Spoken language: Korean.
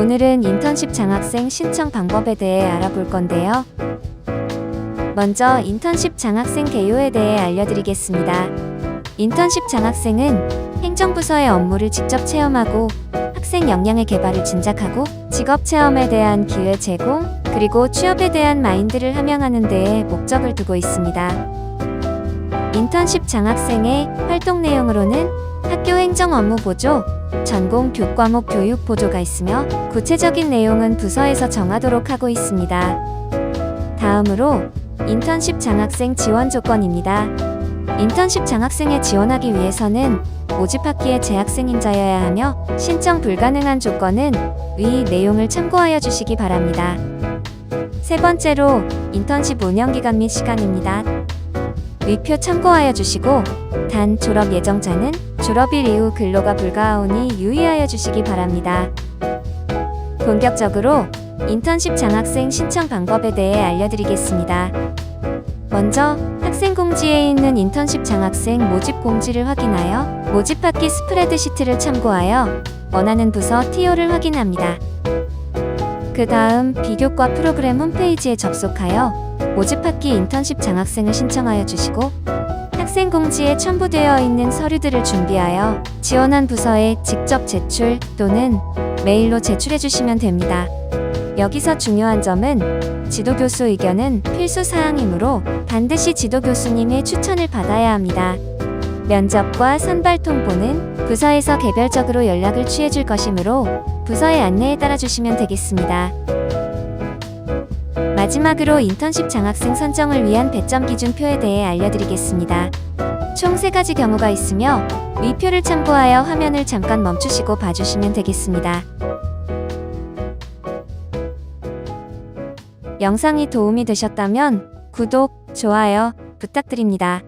오늘은 인턴십 장학생 신청 방법에 대해 알아볼 건데요. 먼저 인턴십 장학생 개요에 대해 알려드리겠습니다. 인턴십 장학생은 행정부서의 업무를 직접 체험하고 학생 역량의 개발을 진작하고 직업 체험에 대한 기회 제공, 그리고 취업에 대한 마인드를 함양하는 데에 목적을 두고 있습니다. 인턴십 장학생의 활동 내용으로는 학교 행정 업무 보조, 전공 교과목 교육 보조가 있으며 구체적인 내용은 부서에서 정하도록 하고 있습니다. 다음으로 인턴십 장학생 지원 조건입니다. 인턴십 장학생에 지원하기 위해서는 모집 학기에 재학생임자여야 하며 신청 불가능한 조건은 위 내용을 참고하여 주시기 바랍니다. 세 번째로 인턴십 운영 기간 및 시간입니다. 위표 참고하여 주시고 단 졸업 예정자는 졸업일 이후 근로가 불가하오니 유의하여 주시기 바랍니다. 본격적으로 인턴십 장학생 신청 방법에 대해 알려드리겠습니다. 먼저 학생 공지에 있는 인턴십 장학생 모집 공지를 확인하여 모집 학기 스프레드 시트를 참고하여 원하는 부서 TO를 확인합니다. 그 다음 비교과 프로그램 홈페이지에 접속하여 모집 학기 인턴십 장학생을 신청하여 주시고 학생 공지에 첨부되어 있는 서류들을 준비하여 지원한 부서에 직접 제출 또는 메일로 제출해 주시면 됩니다. 여기서 중요한 점은 지도교수 의견은 필수 사항이므로 반드시 지도교수님의 추천을 받아야 합니다. 면접과 선발 통보는 부서에서 개별적으로 연락을 취해 줄 것이므로 부서의 안내에 따라 주시면 되겠습니다. 마지막으로 인턴십 장학생 선정을 위한 배점 기준표에 대해 알려드리겠습니다. 총세 가지 경우가 있으며 위표를 참고하여 화면을 잠깐 멈추시고 봐주시면 되겠습니다. 영상이 도움이 되셨다면 구독, 좋아요 부탁드립니다.